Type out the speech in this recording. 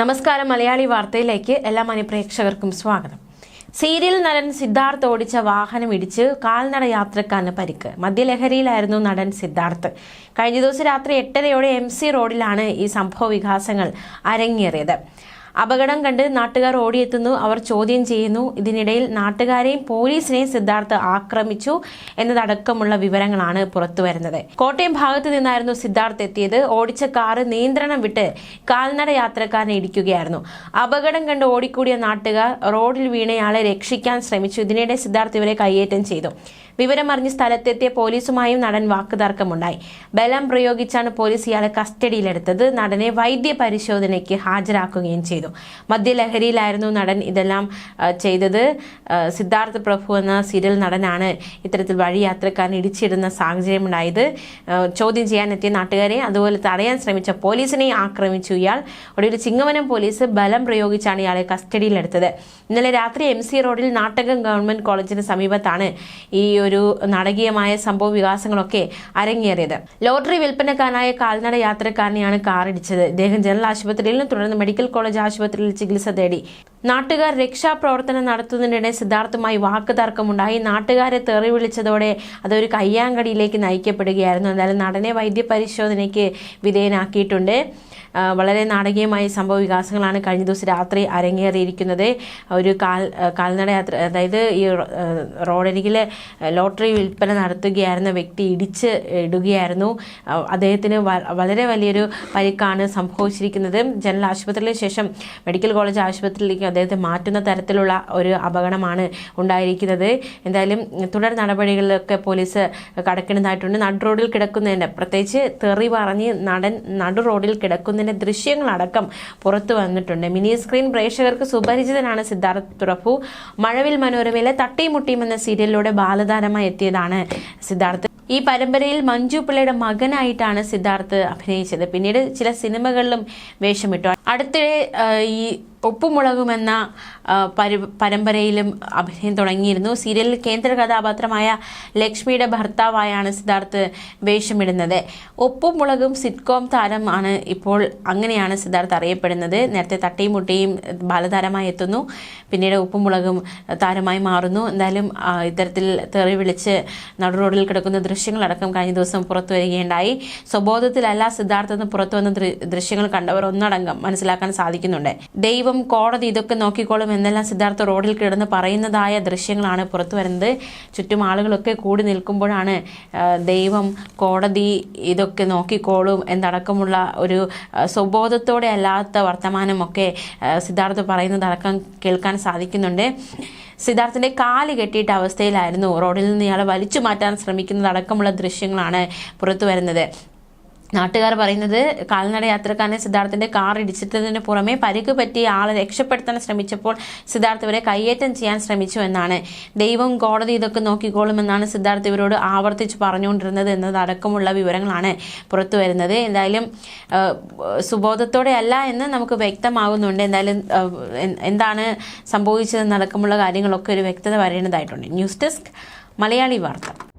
നമസ്കാരം മലയാളി വാർത്തയിലേക്ക് എല്ലാ മനുപ്രേക്ഷകർക്കും സ്വാഗതം. സീരിയൽ നടൻ സിദ്ധാർത്ഥ് ഓടിച്ച വാഹനം ഇടിച്ച് കാൽനട യാത്രക്കാരന് പരിക്ക്. മദ്യലഹരിയിലായിരുന്നു നടൻ സിദ്ധാർത്ഥ്. കഴിഞ്ഞ ദിവസം രാത്രി എട്ടരയോടെ എം സി റോഡിലാണ് ഈ സംഭവ വികാസങ്ങൾ അരങ്ങേറിയത്. അപകടം കണ്ട് നാട്ടുകാർ ഓടിയെത്തുന്നു. അവർ ചോദ്യം ചെയ്യുന്നു. ഇതിനിടയിൽ നാട്ടുകാരെയും പോലീസിനെയും സിദ്ധാർത്ഥ് ആക്രമിച്ചു എന്നതടക്കമുള്ള വിവരങ്ങളാണ് പുറത്തുവരുന്നത്. കോട്ടയം ഭാഗത്ത് നിന്നായിരുന്നു സിദ്ധാർത്ഥ് എത്തിയത്. ഓടിച്ച കാറ് നിയന്ത്രണം വിട്ട് കാൽനട യാത്രക്കാരനെ ഇടിക്കുകയായിരുന്നു. അപകടം കണ്ട് ഓടിക്കൂടിയ നാട്ടുകാർ റോഡിൽ വീണയാളെ രക്ഷിക്കാൻ ശ്രമിച്ചു. ഇതിനിടെ സിദ്ധാർത്ഥ് ഇവരെ കയ്യേറ്റം ചെയ്തു. വിവരമറിഞ്ഞ് സ്ഥലത്തെത്തിയ പോലീസുമായും നടൻ വാക്കുതർക്കമുണ്ടായി. ബലം പ്രയോഗിച്ചാണ് പോലീസ് ഇയാളെ കസ്റ്റഡിയിലെടുത്തത്. നടനെ വൈദ്യ പരിശോധനയ്ക്ക് ഹാജരാക്കുകയും ചെയ്തു. മദ്യലഹരിയിലായിരുന്നു നടൻ ഇതെല്ലാം ചെയ്തത്. സിദ്ധാർത്ഥ പ്രഭു എന്ന സീരിയൽ നടനാണ് ഇത്തരത്തിൽ വഴിയാത്രക്കാരൻ ഇടിച്ചിടുന്ന സാഹചര്യമുണ്ടായത്. ചോദ്യം ചെയ്യാൻ എത്തിയ നാട്ടുകാരെ അതുപോലെ തടയാൻ ശ്രമിച്ച പോലീസിനെ ആക്രമിച്ചു ഇയാൾ. ഒടുവിൽ ചിങ്ങവനം പോലീസ് ബലം പ്രയോഗിച്ചാണ് ഇയാളെ കസ്റ്റഡിയിലെടുത്തത്. ഇന്നലെ രാത്രി എം സി റോഡിൽ നാട്ടകം ഗവൺമെന്റ് കോളേജിന് സമീപത്താണ് ഈ ഒരു നാടകീയമായ സംഭവ വികാസങ്ങളൊക്കെ അരങ്ങേറിയത്. ലോട്ടറി വിൽപ്പനക്കാരനായ കാൽനട യാത്രക്കാരനെയാണ് കാറിടിച്ചത്. ഇദ്ദേഹം ജനറൽ ആശുപത്രിയിൽ നിന്ന് തുടർന്ന് മെഡിക്കൽ കോളേജ് ആശുപത്രിയിൽ ചികിത്സ തേടി നാട്ടുകാർ രക്ഷാപ്രവർത്തനം നടത്തുന്നതിനിടെ സിദ്ധാർത്ഥമായി വാക്ക് തർക്കമുണ്ടായി നാട്ടുകാരെ തെറി വിളിച്ചതോടെ അതൊരു കയ്യാങ്കടിയിലേക്ക് നയിക്കപ്പെടുകയായിരുന്നു. എന്തായാലും നടനെ വൈദ്യപരിശോധനയ്ക്ക് വിധേയനാക്കിയിട്ടുണ്ട്. വളരെ നാടകീയമായ സംഭവ വികാസങ്ങളാണ് കഴിഞ്ഞ ദിവസം രാത്രി അരങ്ങേറിയിരിക്കുന്നത്. ഒരു കാൽ കാൽനടയാത്ര കാൽനട യാത്ര അതായത് ഈ റോഡരികിൽ ലോട്ടറി വിൽപ്പന നടത്തുകയായിരുന്ന വ്യക്തി ഇടിച്ച് ഇടുകയായിരുന്നു. അദ്ദേഹത്തിന് വളരെ വലിയൊരു പരിക്കാണ് സംഭവിച്ചിരിക്കുന്നത്. ജനറൽ ആശുപത്രിയിലെ ശേഷം മെഡിക്കൽ കോളേജ് ആശുപത്രിയിലേക്ക് അദ്ദേഹത്തെ മാറ്റുന്ന തരത്തിലുള്ള ഒരു അപകടമാണ് ഉണ്ടായിരിക്കുന്നത്. എന്തായാലും തുടർ നടപടികളിലൊക്കെ പോലീസ് കടക്കേണ്ടതായിട്ടുണ്ട് നടു റോഡിൽ കിടക്കുന്നതിന്റെ പ്രത്യേകിച്ച് തെറി പറഞ്ഞ് നടൻ നടു റോഡിൽ കിടക്കുന്നതിന്റെ ദൃശ്യങ്ങളടക്കം പുറത്തു വന്നിട്ടുണ്ട്. മിനി സ്ക്രീൻ പ്രേക്ഷകർക്ക് സുപരിചിതനാണ് സിദ്ധാർത്ഥ് പ്രഭു. മഴവിൽ മനോരമയിലെ തട്ടിമുട്ടിയും എന്ന സീരിയലിലൂടെ ബാലതാരമായി എത്തിയതാണ് സിദ്ധാർത്ഥ്. ഈ പരമ്പരയിൽ മഞ്ജു പിള്ളയുടെ മകനായിട്ടാണ് സിദ്ധാർത്ഥ് അഭിനയിച്ചത്. പിന്നീട് ചില സിനിമകളിലും വേഷമിട്ടു. അടുത്തിടെ ഈ ഉപ്പുമുളകും എന്ന ആ, പരി പരമ്പരയിലും അഭിനയം തുടങ്ങിയിരുന്നു. സീരിയലിൽ കേന്ദ്ര കഥാപാത്രമായ ലക്ഷ്മിയുടെ ഭർത്താവായാണ് സിദ്ധാർത്ഥ് വേഷമിടുന്നത്. ഉപ്പും മുളകും സിറ്റ്കോം താരമാണ് ഇപ്പോൾ അങ്ങനെയാണ് സിദ്ധാർത്ഥ് അറിയപ്പെടുന്നത്. നേരത്തെ തട്ടിയും മുട്ടിയും ബാലതാരമായി എത്തുന്നു. പിന്നീട് ഉപ്പും മുളകും താരമായി മാറുന്നു. എന്തായാലും ഇത്തരത്തിൽ തെറി വിളിച്ച് നടു റോഡിൽ കിടക്കുന്ന ദൃശ്യങ്ങളടക്കം കഴിഞ്ഞ ദിവസം പുറത്തു വരികയുണ്ടായി. സ്വബോധത്തിലല്ല സിദ്ധാർത്ഥ പുറത്തു വന്ന ദൃശ്യങ്ങൾ കണ്ടവർ ഒന്നടങ്കം മനസ്സിലാക്കാൻ സാധിക്കുന്നുണ്ട്. ദൈവം കോടതി ഇതൊക്കെ നോക്കിക്കോളും എന്നെല്ലാം സിദ്ധാർത്ഥ റോഡിൽ കിടന്ന് പറയുന്നതായ ദൃശ്യങ്ങളാണ് പുറത്തു വരുന്നത്. ചുറ്റും ആളുകളൊക്കെ കൂടി നിൽക്കുമ്പോഴാണ് ദൈവം കോടതി ഇതൊക്കെ നോക്കിക്കോളും എന്നടക്കമുള്ള ഒരു സ്വബോധത്തോടെ അല്ലാത്ത വർത്തമാനമൊക്കെ സിദ്ധാർത്ഥ പറയുന്നതടക്കം കേൾക്കാൻ സാധിക്കുന്നുണ്ട്. സിദ്ധാർത്ഥിന്റെ കാൽ കെട്ടിയിട്ട അവസ്ഥയിലായിരുന്നു റോഡിൽ നിന്ന് ഇയാളെ വലിച്ചു മാറ്റാൻ ശ്രമിക്കുന്നതടക്കമുള്ള ദൃശ്യങ്ങളാണ് പുറത്തു വരുന്നത്. നാട്ടുകാർ പറയുന്നത് കാൽനട യാത്രക്കാരനെ സിദ്ധാർത്ഥിന്റെ കാർ ഇടിച്ചിട്ടതിന് പുറമെ പരിക്ക് പറ്റിയ ആളെ രക്ഷപ്പെടുത്താൻ ശ്രമിച്ചപ്പോൾ സിദ്ധാർത്ഥ് ഇവരെ കയ്യേറ്റം ചെയ്യാൻ ശ്രമിച്ചു എന്നാണ്. ദൈവം കോടതി ഇതൊക്കെ നോക്കിക്കോളുമെന്നാണ് സിദ്ധാർത്ഥ് ഇവരോട് ആവർത്തിച്ച് പറഞ്ഞുകൊണ്ടിരുന്നത് എന്നതടക്കമുള്ള വിവരങ്ങളാണ് പുറത്തു വരുന്നത്. എന്തായാലും സുബോധത്തോടെ അല്ല എന്ന് നമുക്ക് വ്യക്തമാകുന്നുണ്ട് എന്തായാലും എന്താണ് സംഭവിച്ചതെന്നടക്കമുള്ള കാര്യങ്ങളൊക്കെ ഒരു വ്യക്തത വരേണ്ടതായിട്ടുണ്ട്. ന്യൂസ് ഡെസ്ക് മലയാളി വാർത്ത.